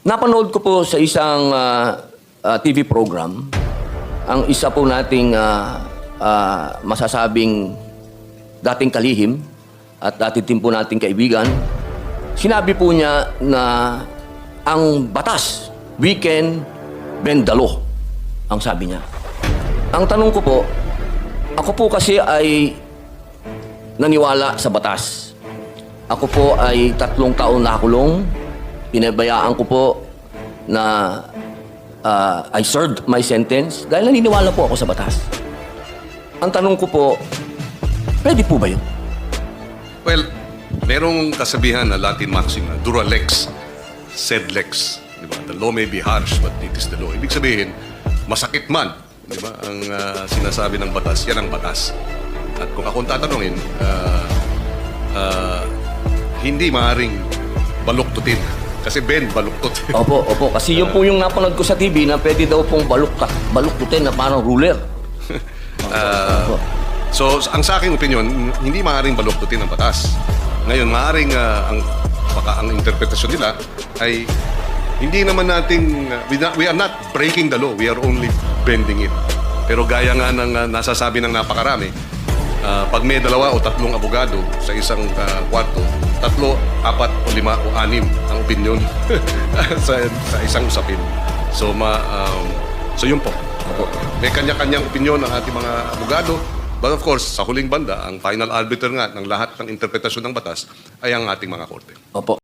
Napanood ko po sa isang ah, ah, TV program, ang isa po nating ah, ah, masasabing dating kalihim at dating din po nating kaibigan, sinabi po niya na ang batas, we can bend the law, ang sabi niya. Ang tanong ko po, ako po kasi ay naniwala sa batas. Ako po ay tatlong taon nakulong. Pinabayaan ko po na ah, I served my sentence dahil naniniwala po ako sa batas. Ang tanong ko po, pwede po ba yun? Well, merong kasabihan na Latin maxim na dura lex, sed lex. Di ba? The law may be harsh, but it is the law. Ibig sabihin, masakit man. Di ba? Ang ah, sinasabi ng batas, yan ang batas. At kung akong tatanungin, ah, ah, hindi maaring baluktutin. Kasi Ben, baluktot. Opo, opo. Kasi yun po yung napanood ko sa TV na pwede daw pong baluk baluktutin na parang ruler. Ah. So, ang sa aking opinion, hindi maaaring baluktutin ang batas. Ngayon, maaaring ah, ang baka ang interpretasyon nila ay hindi naman nating ah, we, not- we are not breaking the law, we are only bending it. Pero gaya nga ng ah, nasasabi ng napakarami, ah, pag may dalawa o tatlong abogado sa isang ah, kwarto, tatlo, apat o lima o anim ang opinion sa, sa isang usapin. So, ma, um, so yun po. Opo. May kanya-kanyang opinion ng ating mga abogado. But of course, sa huling banda, ang final arbiter nga ng lahat ng interpretasyon ng batas ay ang ating mga korte. Opo.